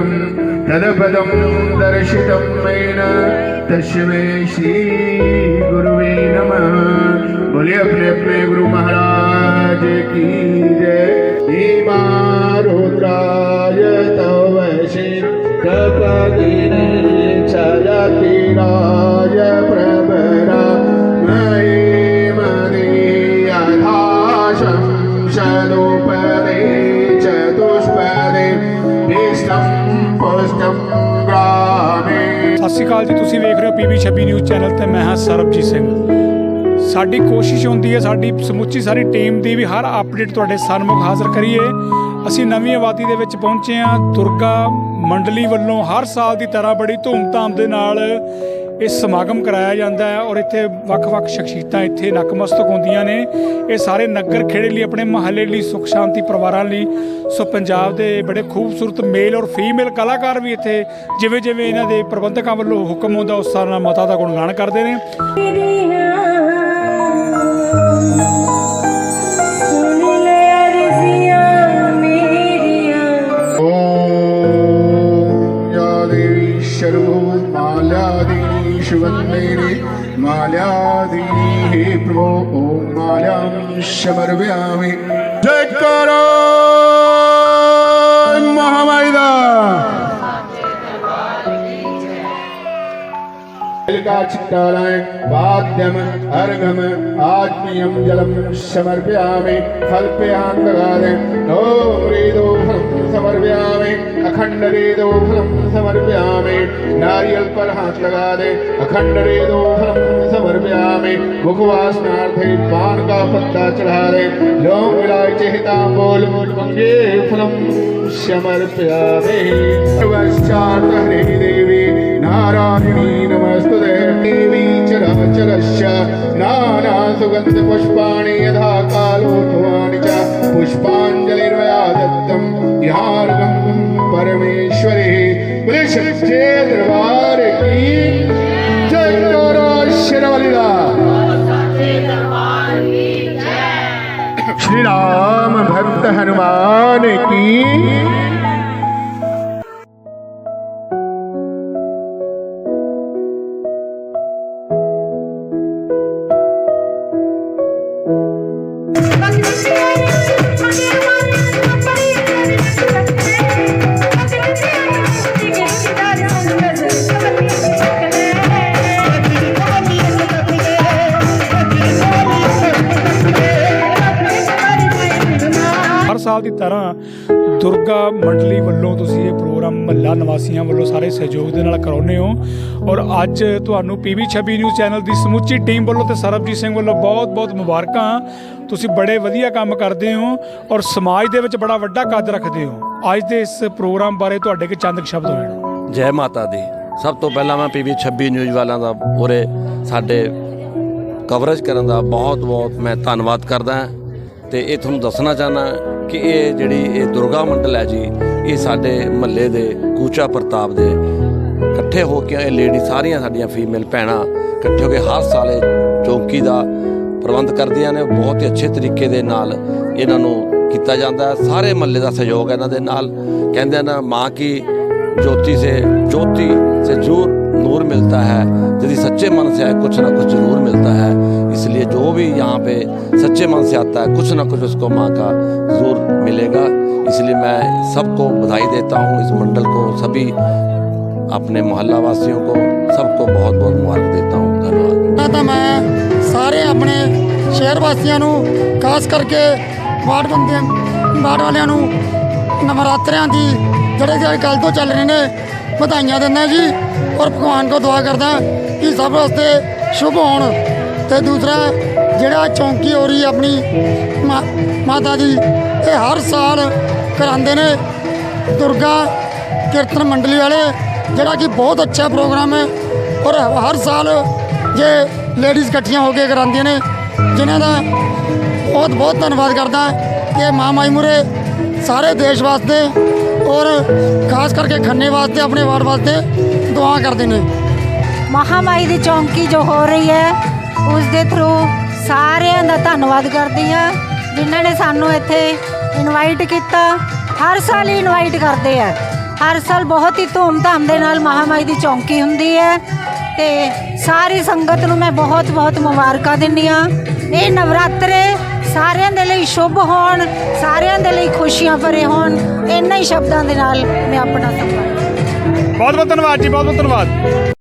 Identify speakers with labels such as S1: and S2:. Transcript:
S1: दर्शनं तदपदं दर्शितं मेन तस्मै श्रीगुरुवे नमः बोले अपने अपने गुरु महाराज की जय भीमा रुद्राय तव कपदिने चलतिराय प्रभरा मयि मदीयथाशं शदुपदे
S2: ਸ਼੍ਰੀ ਅਕਾਲ ਜੀ, ਤੁਸੀਂ ਵੇਖ ਰਹੇ ਹੋ ਪੀਵੀ 26 ਨਿਊਜ਼ ਚੈਨਲ ਤੇ ਮੈਂ ਹਾਂ ਸਰਬਜੀਤ ਸਿੰਘ। ਸਾਡੀ ਕੋਸ਼ਿਸ਼ ਹੁੰਦੀ ਹੈ, ਸਾਡੀ ਸਮੁੱਚੀ ਸਾਰੀ ਟੀਮ ਦੀ ਵੀ ਹਰ ਅਪਡੇਟ ਤੁਹਾਡੇ ਸਾਹਮਣੇ ਹਾਜ਼ਰ ਕਰੀਏ। ਅਸੀਂ ਨਵੀਂ ਆਬਾਦੀ ਦੇ ਵਿੱਚ ਪਹੁੰਚੇ ਹਾਂ, ਦੁਰਗਾ ਮੰਡਲੀ ਵੱਲੋਂ ਹਰ ਸਾਲ ਦੀ ਤਰ੍ਹਾਂ ਬੜੀ ਧੂਮਧਾਮ ਦੇ ਨਾਲ ਇਹ ਸਮਾਗਮ ਕਰਾਇਆ ਜਾਂਦਾ ਹੈ ਔਰ ਇੱਥੇ ਵੱਖ-ਵੱਖ ਸ਼ਖਸੀਅਤਾਂ ਇੱਥੇ ਨਕਮਸਤਕ ਹੁੰਦੀਆਂ ਨੇ। ਇਹ ਸਾਰੇ ਨਗਰ ਖੇੜੇ ਲਈ, ਆਪਣੇ ਮਹੱਲੇ ਲਈ, ਸੁਖ ਸ਼ਾਂਤੀ ਪਰਿਵਾਰਾਂ ਲਈ। ਸੋ ਪੰਜਾਬ ਦੇ ਬੜੇ ਖੂਬਸੂਰਤ ਮੇਲ ਔਰ ਫੀਮੇਲ ਕਲਾਕਾਰ ਵੀ ਇੱਥੇ ਜਿਵੇਂ ਜਿਵੇਂ ਇਹਨਾਂ ਦੇ ਪ੍ਰਬੰਧਕਾਂ ਵੱਲੋਂ ਹੁਕਮ ਹੁੰਦਾ, ਉਸ ਤਰ੍ਹਾਂ ਨਾਲ ਮਾਤਾ ਦਾ ਗੁਣਗਾਨ ਕਰਦੇ ਨੇ।
S1: വിഷ്വന്മേനെ മാലാദിനി ഹേ പ്രഭോ ഓം മാലാം ശമർവ്യാമി ജയ്ക്കാരോ മഹാമൈദ ചിത്താലായ പാദ്യം അർഘം ആത്മീയം ജലം സമർപ്പയാമി കൽപ്പയാന്തകാരം ഓം സമർപ്പയാമി അഖണ്ഡ സമർപ്പ नारियल पर हाथ लगा दे अखंड रेदो फलं समर्पयामि मुखवासनार्थे पान का पत्ता चढ़ा दे लौंग इलायची हितांबोल मंगे फलं समर्पयामि सर्वश्चार्थ हरे देवी नारायणी नमस्तुते देवी चराचरस्य नाना सुगन्ध पुष्पाणि यथा कालोत्वानि च पुष्पाञ्जलिर्मया दत्तं ध्यानगं परमेश्वरे बोले सच्चे दरबार की जय नोरा शेरवालीला श्री राम भक्त हनुमान की
S2: ਸਾਲ ਦੀ ਤਰ੍ਹਾਂ ਦੁਰਗਾ ਮੰਡਲੀ ਵੱਲੋਂ ਤੁਸੀਂ ਇਹ ਪ੍ਰੋਗਰਾਮ ਮਹੱਲਾ ਨਿਵਾਸੀਆਂ ਵੱਲੋਂ ਸਾਰੇ ਸਹਿਯੋਗ ਦੇ ਨਾਲ ਕਰਾਉਂਦੇ ਹੋ। ਔਰ ਅੱਜ ਤੁਹਾਨੂੰ ਪੀਵੀ 26 ਨਿਊਜ਼ ਚੈਨਲ ਦੀ ਸਮੁੱਚੀ ਟੀਮ ਵੱਲੋਂ ਤੇ ਸਰਬਜੀਤ ਸਿੰਘ ਵੱਲੋਂ ਬਹੁਤ-ਬਹੁਤ ਮੁਬਾਰਕਾਂ। ਤੁਸੀਂ ਬੜੇ ਵਧੀਆ ਕੰਮ ਕਰਦੇ ਹੋ ਔਰ ਸਮਾਜ ਦੇ ਵਿੱਚ ਬੜਾ ਵੱਡਾ ਕੱਦ ਰੱਖਦੇ ਹੋ। ਅੱਜ ਦੇ ਇਸ ਪ੍ਰੋਗਰਾਮ ਬਾਰੇ ਤੁਹਾਡੇ ਕੇ ਚੰਦ ਸ਼ਬਦ ਹੋਣ
S3: ਜੈ ਮਾਤਾ ਦੀ। ਸਭ ਤੋਂ ਪਹਿਲਾਂ ਮੈਂ ਪੀਵੀ 26 ਨਿਊਜ਼ ਵਾਲਿਆਂ ਦਾ ਉਰੇ ਸਾਡੇ ਕਵਰੇਜ ਕਰਨ ਦਾ ਬਹੁਤ-ਬਹੁਤ ਮੈਂ ਧੰਨਵਾਦ ਕਰਦਾ। ਹਾਂ ਤੇ ਇਹ ਤੁਹਾਨੂੰ ਦੱਸਣਾ ਚਾਹਨਾ ਕਿ ਇਹ ਜਿਹੜੀ ਇਹ ਦੁਰਗਾ ਮੰਡਲ ਹੈ ਜੀ ਇਹ ਸਾਡੇ ਮਹੱਲੇ ਦੇ ਕੂਚਾ ਪ੍ਰਤਾਪ ਦੇ ਇਕੱਠੇ ਹੋ ਕੇ ਇਹ ਲੇਡੀ ਸਾਰੀਆਂ ਸਾਡੀਆਂ ਫੀਮੇਲ ਭੈਣਾਂ ਇਕੱਠੇ ਹੋ ਕੇ ਹਰ ਸਾਲ ਇਹ ਚੌਂਕੀ ਦਾ ਪ੍ਰਬੰਧ ਕਰਦੀਆਂ ਨੇ ਬਹੁਤ ਹੀ ਅੱਛੇ ਤਰੀਕੇ ਦੇ ਨਾਲ ਇਹਨਾਂ ਨੂੰ ਕੀਤਾ ਜਾਂਦਾ ਹੈ ਸਾਰੇ ਮਹੱਲੇ ਦਾ ਸਹਿਯੋਗ ਹੈ ਇਹਨਾਂ ਦੇ ਨਾਲ ਕਹਿੰਦੇ ਆ ਨਾ ਮਾਂ ਕੀ ज्योति से ज्योति से जरूर नूर मिलता है यदि सच्चे मन से आए कुछ ना कुछ जरूर मिलता है इसलिए जो भी यहाँ पे सच्चे मन से आता है कुछ ना कुछ उसको माँ का जरूर मिलेगा इसलिए मैं सबको बधाई देता हूँ इस मंडल को सभी अपने मोहल्ला वासियों को सबको बहुत बहुत मुबारक देता हूँ धन्यवाद
S4: ਪਹਿਲਾਂ ਤਾਂ ਮੈਂ ਸਾਰੇ ਆਪਣੇ ਸ਼ਹਿਰ ਵਾਸੀਆਂ ਨੂੰ ਖਾਸ ਕਰਕੇ ਵਾਰਡ ਬੰਦੇ ਵਾਰਡ ਵਾਲਿਆਂ ਨੂੰ ਨਵਰਾਤਰਿਆਂ ਦੀ ਜਿਹੜੇ ਕਿ ਕੱਲ ਤੋਂ ਚੱਲ ਰਹੇ ਨੇ ਵਧਾਈਆਂ ਦਿੰਦਾ ਜੀ ਔਰ ਭਗਵਾਨ ਕੋ ਦੁਆ ਕਰਦਾ ਕਿ ਸਭ ਵਾਸਤੇ ਸ਼ੁਭ ਹੋਣ ਤੇ ਦੂਸਰਾ ਜਿਹੜਾ ਚੌਂਕੀ ਹੋ ਰਹੀ ਆਪਣੀ ਮਾ- ਮਾਤਾ ਦੀ, ਇਹ ਹਰ ਸਾਲ ਕਰਾਉਂਦੇ ਨੇ ਦੁਰਗਾ ਕੀਰਤਨ ਮੰਡਲੀ ਵਾਲੇ, ਜਿਹੜਾ ਕਿ ਬਹੁਤ ਅੱਛਾ ਪ੍ਰੋਗਰਾਮ ਹੈ ਔਰ ਹਰ ਸਾਲ ਜੇ ਲੇਡੀਜ਼ ਇਕੱਠੀਆਂ ਹੋ ਕੇ ਕਰਾਉਂਦੀਆਂ ਨੇ, ਜਿਨ੍ਹਾਂ ਦਾ ਬਹੁਤ ਬਹੁਤ ਧੰਨਵਾਦ ਕਰਦਾ ਕਿ ਮਾਂ ਮਾਈ ਮੁਰੇ ਸਾਰੇ ਦੇਸ਼ ਵਾਸਤੇ ਔਰ ਖਾਸ ਕਰਕੇ ਖੰਨੇ ਵਾਸਤੇ, ਆਪਣੇ ਵਾਰਡ ਵਾਸਤੇ ਦੁਆ ਕਰਦੇ ਨੇ।
S5: ਮਹਾਮਾਈ ਦੀ ਚੌਂਕੀ ਜੋ ਹੋ ਰਹੀ ਹੈ ਉਸ ਦੇ ਥਰੂ ਸਾਰਿਆਂ ਦਾ ਧੰਨਵਾਦ ਕਰਦੀ ਹਾਂ, ਜਿਨ੍ਹਾਂ ਨੇ ਸਾਨੂੰ ਇੱਥੇ ਇਨਵਾਈਟ ਕੀਤਾ। ਹਰ ਸਾਲ ਹੀ ਇਨਵਾਈਟ ਕਰਦੇ ਆ। ਹਰ ਸਾਲ ਬਹੁਤ ਹੀ ਧੂਮ-ਧਾਮ ਦੇ ਨਾਲ ਮਹਾਮਾਈ ਦੀ ਚੌਂਕੀ ਹੁੰਦੀ ਹੈ। ਤੇ ਸਾਰੀ ਸੰਗਤ ਨੂੰ ਮੈਂ ਬਹੁਤ-ਬਹੁਤ ਮੁਬਾਰਕਾਂ ਦਿੰਦੀ ਆ ਇਹ ਨਵਰਾਤਰੇ ਸਾਰਿਆਂ ਦੇ ਲਈ ਸ਼ੁਭ ਹੋਣ, ਸਾਰਿਆਂ ਦੇ ਲਈ ਖੁਸ਼ੀਆਂ ਭਰੇ ਹੋਣ, ਇੰਨਾ ਹੀ ਸ਼ਬਦਾਂ ਦੇ ਨਾਲ ਮੈਂ ਆਪਣਾ ਸੰਪਾਦਨ
S2: ਬਹੁਤ ਬਹੁਤ ਧੰਨਵਾਦ ਜੀ ਬਹੁਤ ਬਹੁਤ ਧੰਨਵਾਦ।